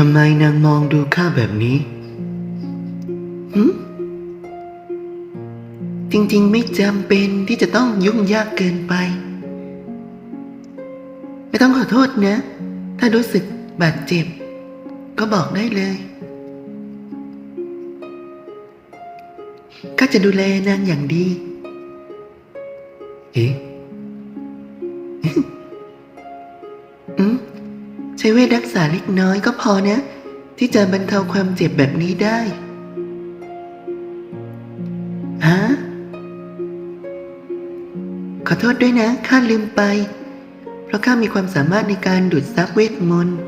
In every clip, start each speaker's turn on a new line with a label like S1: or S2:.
S1: ทำไมนางมองดูข้าแบบนี้หืมจริงๆ ไม่จำเป็นที่จะต้องยุ่งยากเกินไป ไม่ต้องขอโทษนะ ถ้ารู้สึกบาดเจ็บ ก็บอกได้เลยข้าจะดูแลนางอย่างดี เอ๊ะ เวทรักษาเล็กน้อยก็พอนะ ที่จะบรรเทาความเจ็บแบบนี้ได้ฮะขอโทษด้วยนะข้าลืมไป เพราะข้ามีความสามารถในการดูดซับเวทมนต์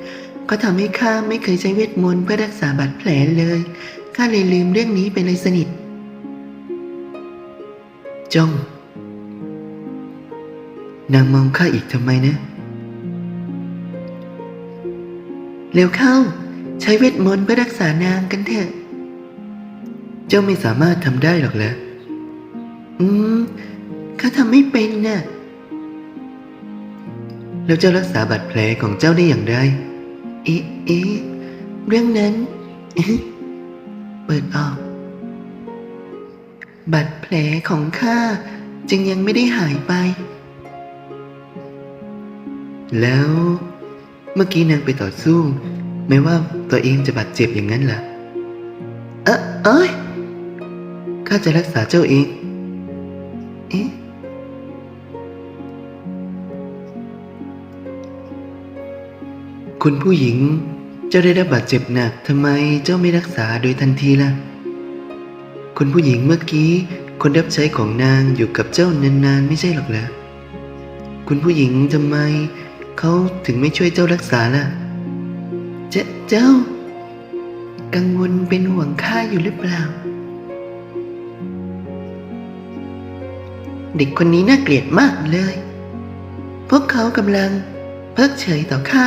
S1: ก็ทำให้ข้าไม่เคยใช้เวทมนต์เพื่อรักษาบาดแผลเลยข้าเลยลืมเรื่องนี้ไปเลยสนิทจงนางมองข้าอีกทำไมนะ เร็วเข้า ใช้เวทมนต์เพื่อรักษานางกันเถอะ เจ้าไม่สามารถทำได้หรอกเหรออืมข้าทำไม่เป็นน่ะ แล้วเจ้ารักษาบาดแผลของเจ้าได้อย่างไร เอ๊ะเอ๊ะเรื่องนั้น เปิดออกบาดแผลของข้าจึงยังไม่ได้หายไป แล้ว เมื่อกี้นางไปต่อสู้ ไม่ว่าตัวเองจะบาดเจ็บอย่างนั้นเหรอเอะเอ้ยข้าจะรักษาเจ้าเอง เอ๊ะคุณผู้หญิง เจ้าได้รับบาดเจ็บหนักทำไมเจ้าไม่รักษาโดยทันทีล่ะ คุณผู้หญิงเมื่อกี้คนรับใช้ของนางอยู่กับเจ้านานๆ ไม่ใช่หรอกเหรอคุณผู้หญิงทำไม เขาถึงไม่ช่วยเจ้ารักษาล่ะ เจ้าเจ้า กังวลเป็นห่วงข้าอยู่หรือเปล่า เด็กคนนี้น่าเกลียดมากเลย พวกเขากำลังเพิกเฉยต่อข้า